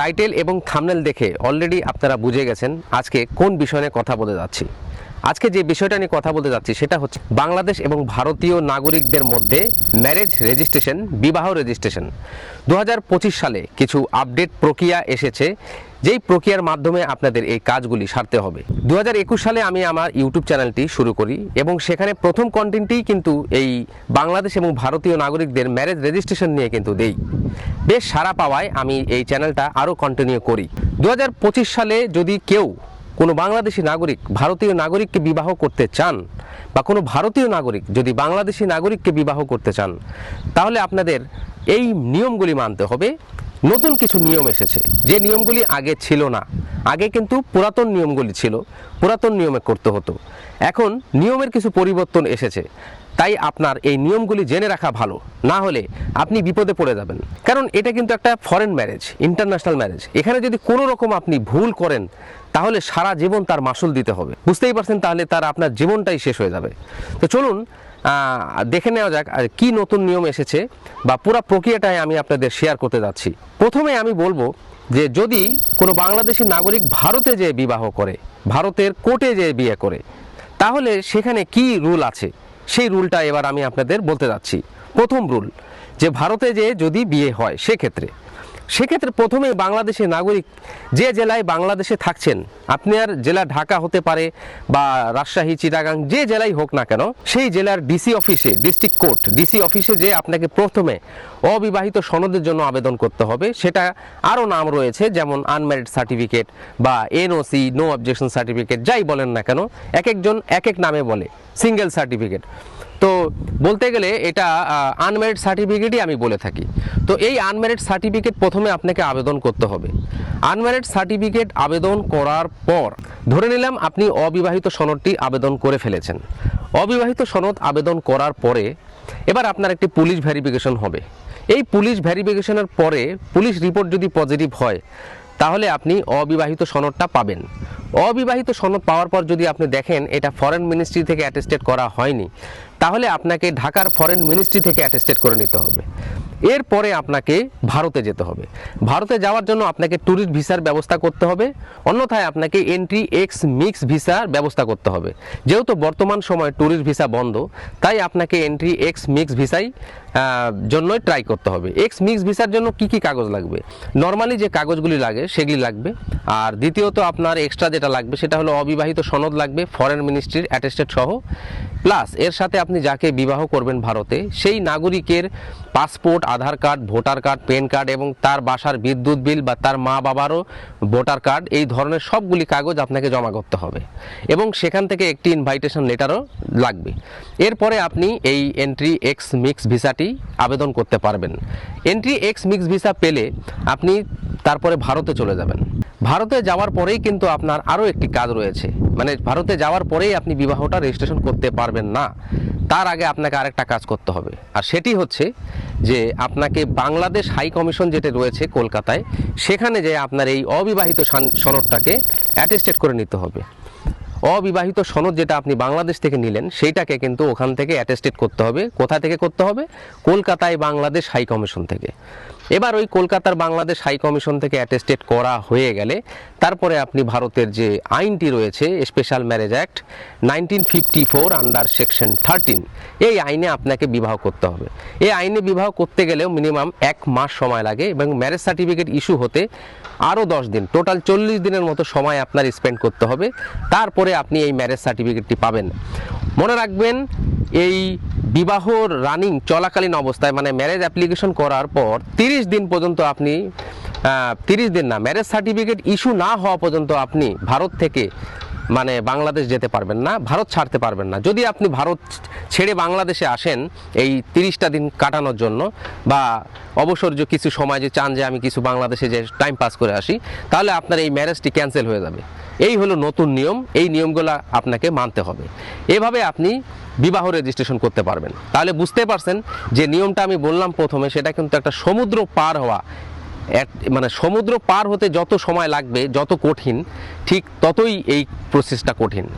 Title এবং thumbnail দেখে already আপনারা বুঝে গেছেন আজকে কোন বিষয় নিয়ে কথা বলতে যাচ্ছি। আজকে যে বিষয়টা নিয়ে কথা বলতে যাচ্ছি সেটা হচ্ছে বাংলাদেশ এবং ভারতীয় নাগরিকদের মধ্যে ম্যারেজ রেজিস্ট্রেশন বিবাহ রেজিস্ট্রেশন দু হাজার পঁচিশ সালে কিছু আপডেট প্রক্রিয়া এসেছে, যেই প্রক্রিয়ার মাধ্যমে আপনাদের এই কাজগুলি সারতে হবে। দু হাজার একুশ সালে আমি আমার ইউটিউব চ্যানেলটি শুরু করি এবং সেখানে প্রথম কন্টেন্টই কিন্তু এই বাংলাদেশ এবং ভারতীয় নাগরিকদের ম্যারেজ রেজিস্ট্রেশন নিয়ে কিন্তু দেই। বেশ সারা পাওয়ায় আমি এই চ্যানেলটা আরও কন্টিনিউ করি। দু হাজার পঁচিশ সালে যদি কেউ কোনো বাংলাদেশি নাগরিক ভারতীয় নাগরিককে বিবাহ করতে চান বা কোনো ভারতীয় নাগরিক যদি বাংলাদেশি নাগরিককে বিবাহ করতে চান, তাহলে আপনাদের এই নিয়মগুলি মানতে হবে। নতুন কিছু নিয়ম এসেছে। যে নিয়মগুলি আগে ছিল না, আগে কিন্তু পুরাতন নিয়মগুলি ছিল, পুরাতন নিয়মে করতে হতো। এখন নিয়মের কিছু পরিবর্তন এসেছে। তাই আপনার এই নিয়মগুলি জেনে রাখা ভালো। না হলে আপনি বিপদে পড়ে যাবেন। কারণ এটা কিন্তু একটা ফরেন ম্যারেজ ইন্টারন্যাশনাল ম্যারেজ এখানে যদি কোনো রকম আপনি ভুল করেন, তাহলে সারা জীবন তার মাসুল দিতে হবে। বুঝতেই পারছেন তাহলে তার আপনার জীবনটাই শেষ হয়ে যাবে। তো চলুন দেখে নেওয়া যাক, আর কি নতুন নিয়ম এসেছে বা পুরো প্রক্রিয়াটাই আমি আপনাদের শেয়ার করতে যাচ্ছি। প্রথমে আমি বলব যে যদি কোনো বাংলাদেশি নাগরিক ভারতে যে বিবাহ করে, ভারতের কোর্টে যে বিয়ে করে, তাহলে সেখানে কি রুল আছে? সেই রুলটা এবার আমি আপনাদের বলতে যাচ্ছি। প্রথম রুল, যে ভারতে যে যদি বিয়ে হয়, সেক্ষেত্রে সেক্ষেত্রে প্রথমে বাংলাদেশের নাগরিক যে জেলায় বাংলাদেশে থাকছেন আপনার জেলা ঢাকা হতে পারে বা রাজশাহী, চিটাগাং, যে জেলায় হোক না কেন, সেই জেলার ডিসি অফিসে ডিস্ট্রিক্ট কোর্ট ডিসি অফিসে যে আপনাকে প্রথমে অবিবাহিত সনদের জন্য আবেদন করতে হবে, সেটা আরও নাম রয়েছে, যেমন আনম্যারিড সার্টিফিকেট বা এনওসি নো অবজেকশন সার্টিফিকেট যাই বলেন না কেন, এক একজন এক এক নামে বলে সিঙ্গেল সার্টিফিকেট তো বলতে গেলে এটা আনম্যারিড সার্টিফিকেটই আমি বলে থাকি। তো এই আনম্যারিড সার্টিফিকেট প্রথমে আপনাকে আবেদন করতে হবে। আনম্যারিড সার্টিফিকেট আবেদন করার পর ধরে নিলাম আপনি অবিবাহিত সনদটি আবেদন করে ফেলেছেন। অবিবাহিত সনদ আবেদন করার পরে এবার আপনার একটি পুলিশ ভেরিফিকেশন হবে। এই পুলিশ ভেরিফিকেশনের পরে পুলিশ রিপোর্ট যদি পজিটিভ হয়, তাহলে আপনি অবিবাহিত সনদটা পাবেন। অবিবাহিত সনদ পাওয়ার পর যদি আপনি দেখেন, এটা ফরেন মিনিস্ট্রি থেকে অ্যাটেস্টেড করা হয়নি তাহলে আপনাকে ঢাকার ফরেন মিনিস্ট্রি থেকে অ্যাটেস্টেড করে নিতে হবে। এরপরে আপনাকে ভারতে যেতে হবে। ভারতে যাওয়ার জন্য আপনাকে ট্যুরিস্ট ভিসার ব্যবস্থা করতে হবে। অন্যথায় আপনাকে এন্ট্রি এক্স মিক্স ভিসার ব্যবস্থা করতে হবে। যেহেতু বর্তমান সময় ট্যুরিস্ট ভিসা বন্ধ, তাই আপনাকে এন্ট্রি এক্স মিক্স ভিসাই জন্যই ট্রাই করতে হবে। এক্স মিক্স ভিসার জন্য কি কি কাগজ লাগবে? নর্মালি যে কাগজগুলি লাগে, সেগুলি লাগবে। আর দ্বিতীয়ত আপনার এক্সট্রা যেটা লাগবে, সেটা হলো অবিবাহিত সনদ লাগবে ফরেন মিনিস্ট্রির অ্যাটেস্টেড সহ। প্লাস এর সাথে আপনি যাকে বিবাহ করবেন ভারতে, সেই নাগরিকের passport, Aadhaar card, voter card PAN card এবং তার বাসার বিদ্যুৎ বিল বা তার মা বাবারও ভোটার কার্ড, এই ধরনের সবগুলি কাগজ আপনাকে জমা করতে হবে এবং সেখান থেকে একটি ইনভাইটেশন লেটারও লাগবে। এরপরে আপনি এই এন্ট্রি এক্স মিক্স ভিসাটি আবেদন করতে পারবেন। এন্ট্রি এক্স মিক্স ভিসা পেলে আপনি তারপরে ভারতে চলে যাবেন। ভারতে যাওয়ার পরেই কিন্তু আপনার আরও একটি কাজ রয়েছে। মানে ভারতে যাওয়ার পরেই আপনি বিবাহটা রেজিস্ট্রেশন করতে পারবেন না। তার আগে আপনাকে আরেকটা কাজ করতে হবে। আর সেটি হচ্ছে যে আপনাকে বাংলাদেশ হাই কমিশন যেটা রয়েছে কলকাতায়, সেখানে যে আপনার এই অবিবাহিত সান- সনদটাকে অ্যাটেস্টেড করে নিতে হবে। অবিবাহিত সনদ যেটা আপনি বাংলাদেশ থেকে নিলেন, সেইটাকে কিন্তু ওখান থেকে অ্যাটেস্টেড করতে হবে। কোথা থেকে করতে হবে? কলকাতায় বাংলাদেশ হাই কমিশন থেকে। এবার ওই কলকাতার বাংলাদেশ হাই কমিশন থেকে অ্যাটেস্টেড করা হয়ে গেলে তারপরে আপনি ভারতের যে আইনটি রয়েছে, special marriage act nineteen fifty four under section thirteen, এই আইনে আপনাকে বিবাহ করতে হবে। এই আইনে বিবাহ করতে গেলেও মিনিমাম এক মাস সময় লাগে এবং ম্যারেজ সার্টিফিকেট ইস্যু হতে আরও দশ দিন, টোটাল চল্লিশ দিনের মতো সময় আপনার স্পেন্ড করতে হবে। তারপরে আপনি এই ম্যারেজ সার্টিফিকেটটি পাবেন। মনে রাখবেন এই বিবাহ রানিং চলাকালীন অবস্থায় মানে ম্যারেজ অ্যাপ্লিকেশন করার পর তিরিশ দিন পর্যন্ত আপনি তিরিশ দিন না ম্যারেজ সার্টিফিকেট ইস্যু না হওয়া পর্যন্ত আপনি ভারত থেকে মানে বাংলাদেশ যেতে পারবেন না, ভারত ছাড়তে পারবেন না। যদি আপনি ভারত ছেড়ে বাংলাদেশে আসেন এই তিরিশটা দিন কাটানোর জন্য, বা অবসর যে কিছু সময় যে চান যে আমি কিছু বাংলাদেশে যে টাইম পাস করে আসি, তাহলে আপনার এই ম্যারেজটি ক্যান্সেল হয়ে যাবে। এই হলো নতুন নিয়ম, এই নিয়মগুলো আপনাকে মানতে হবে। এভাবে আপনি বিবাহ রেজিস্ট্রেশন করতে পারবেন। তাহলে বুঝতে পারছেন যে নিয়মটা আমি বললাম প্রথমে, সেটা কিন্তু একটা সমুদ্র পার হওয়া, এক- মানে সমুদ্র পার হতে যত সময় লাগবে, যত কঠিন, ঠিক ততই এই প্রসেসটা কঠিন।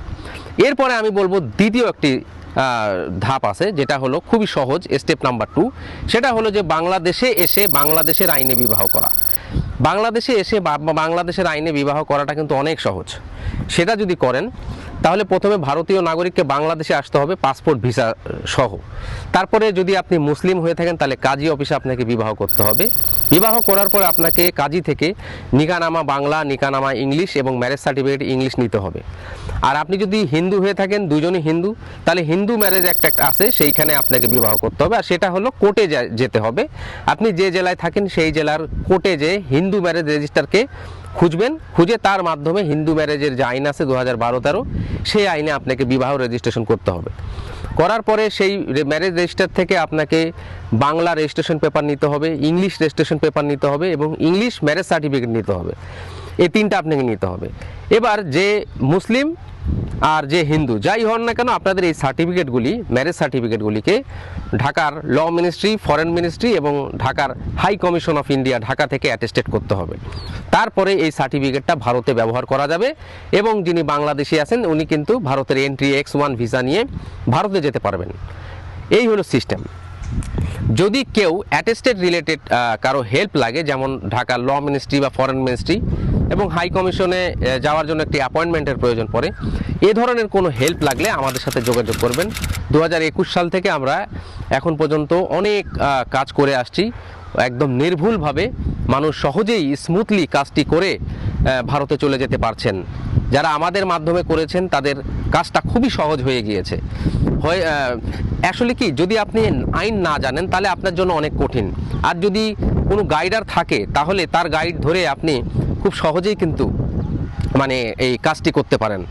এরপরে আমি বলব দ্বিতীয় একটি ধাপ আছে, যেটা হলো খুবই সহজ স্টেপ নাম্বার টু সেটা হলো যে বাংলাদেশে এসে বাংলাদেশের আইনে বিবাহ করা। বাংলাদেশে এসে বাংলাদেশের আইনে বিবাহ করাটা কিন্তু অনেক সহজ। সেটা যদি করেন তাহলে প্রথমে ভারতীয় নাগরিককে বাংলাদেশে আসতে হবে, পাসপোর্ট, ভিসা সহ। তারপরে যদি আপনি মুসলিম হয়ে থাকেন, তাহলে কাজী অফিসে আপনাকে বিবাহ করতে হবে। বিবাহ করার পর আপনাকে কাজী থেকে নিকানামা বাংলা নিকানামা ইংলিশ এবং ম্যারেজ সার্টিফিকেট ইংলিশ নিতে হবে। আর আপনি যদি হিন্দু হয়ে থাকেন, দুজনই হিন্দু, তাহলে হিন্দু ম্যারেজ একটা আছে, সেইখানে আপনাকে বিবাহ করতে হবে। আর সেটা হলো কোর্টে যেতে হবে। আপনি যে জেলায় থাকেন, সেই জেলার কোর্টে যে হিন্দু ম্যারেজ রেজিস্টারকে খুঁজবেন, খুঁজে তার মাধ্যমে হিন্দু ম্যারেজের যে আইন আছে দু হাজার বারো তেরো, সেই আইনে আপনাকে বিবাহ রেজিস্ট্রেশন করতে হবে। করার পরে সেই ম্যারেজ রেজিস্টার থেকে আপনাকে বাংলা রেজিস্ট্রেশন পেপার নিতে হবে ইংলিশ রেজিস্ট্রেশন পেপার নিতে হবে এবং ইংলিশ ম্যারেজ সার্টিফিকেট নিতে হবে। এই তিনটা আপনাকে নিতে হবে। এবার যে মুসলিম আর যে হিন্দু, যাই হন না কেন, আপনাদের এই সার্টিফিকেটগুলি ম্যারেজ সার্টিফিকেটগুলিকে ঢাকার ল মিনিস্ট্রি ফরেন মিনিস্ট্রি এবং ঢাকার high commission of India Dhaka থেকে অ্যাটেস্টেড করতে হবে। তারপরে এই সার্টিফিকেটটা ভারতে ব্যবহার করা যাবে এবং যিনি বাংলাদেশি আছেন, উনি কিন্তু ভারতের এন্ট্রি এক্স ওয়ান ভিসা নিয়ে ভারতে যেতে পারবেন। এই হলো সিস্টেম যদি কেউ অ্যাটেস্টেড রিলেটেড কারও হেল্প লাগে, যেমন ঢাকার ল মিনিস্ট্রি বা ফরেন মিনিস্ট্রি এবং হাই কমিশনে যাওয়ার জন্য একটি অ্যাপয়েন্টমেন্টের প্রয়োজন পড়ে। এ ধরনের কোনো হেল্প লাগলে আমাদের সাথে যোগাযোগ করবেন। দু হাজার একুশ সাল থেকে আমরা এখন পর্যন্ত অনেক কাজ করে আসছি। একদম নির্ভুলভাবে মানুষ সহজেই স্মুথলি কাজটি করে ভারতে চলে যেতে পারছেন। যারা আমাদের মাধ্যমে করেছেন, তাদের কাজটা খুবই সহজ হয়ে গিয়েছে। হয় আসলে কি, যদি আপনি আইন না জানেন, তাহলে আপনার জন্য অনেক কঠিন। আর যদি কোনো গাইডার থাকে, তাহলে তার গাইড ধরে আপনি খুব সহজেই কিন্তু মানে এই কাজটি করতে পারেন।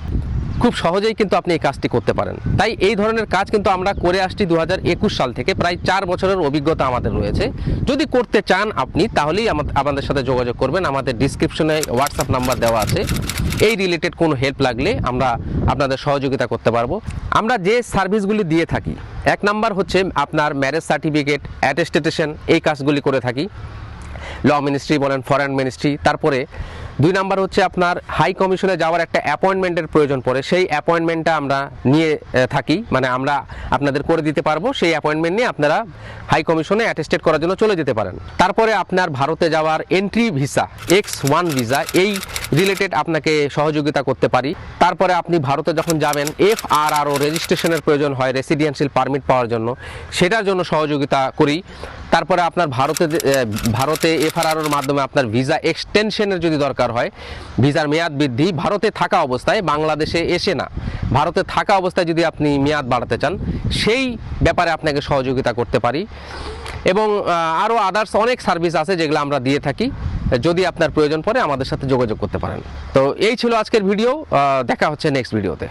খুব সহজেই কিন্তু আপনি এই কাজটি করতে পারেন। তাই এই ধরনের কাজ কিন্তু আমরা করে আসছি দু হাজার একুশ সাল থেকে। প্রায় চার বছরের অভিজ্ঞতা আমাদের রয়েছে। যদি করতে চান আপনি, তাহলেই আমাদের সাথে যোগাযোগ করবেন। আমাদের ডিসক্রিপশনে হোয়াটসঅ্যাপ নাম্বার দেওয়া আছে। এই রিলেটেড কোনো হেল্প লাগলে আমরা আপনাদের সহযোগিতা করতে পারব। আমরা যে সার্ভিসগুলি দিয়ে থাকি, এক নাম্বার হচ্ছে আপনার ম্যারেজ সার্টিফিকেট অ্যাটেস্টেশন এই কাজগুলি করে থাকি। ল মিনিস্ট্রি বলেন, ফরেন মিনিস্ট্রি, তারপরে দুই নাম্বার হচ্ছে আপনার হাই কমিশনে যাওয়ার একটা অ্যাপয়েন্টমেন্টের প্রয়োজন পড়ে। সেই অ্যাপয়েন্টমেন্টটা আমরা নিয়ে থাকি মানে আমরা আপনাদের করে দিতে পারব। সেই অ্যাপয়েন্টমেন্ট নিয়ে আপনারা হাই কমিশনে অ্যাটেস্টেড করার জন্য চলে যেতে পারেন। তারপরে আপনার ভারতে যাওয়ার entry visa, X one visa, এই রিলেটেড আপনাকে সহযোগিতা করতে পারি। তারপরে আপনি ভারতে যখন যাবেন, এফ আর আর ও রেজিস্ট্রেশনের প্রয়োজন হয়, রেসিডেন্সিয়াল পারমিট পাওয়ার জন্য। সেটার জন্য সহযোগিতা করি। তারপরে আপনার ভারতে ভারতে এফআরআর মাধ্যমে আপনার ভিসা এক্সটেনশনের যদি দরকার হয়, ভিসার মেয়াদ বৃদ্ধি, ভারতে থাকা অবস্থায় বাংলাদেশে এসে না, ভারতে থাকা অবস্থায় যদি আপনি মেয়াদ বাড়াতে চান, সেই ব্যাপারে আপনাকে সহযোগিতা করতে পারি। এবং আরও আদার্স অনেক সার্ভিস আছে যেগুলো আমরা দিয়ে থাকি, যদি আপনার প্রয়োজন পড়ে আমাদের সাথে যোগাযোগ করতে পারেন। তো এই ছিল আজকের ভিডিও দেখা হচ্ছে নেক্সট ভিডিওতে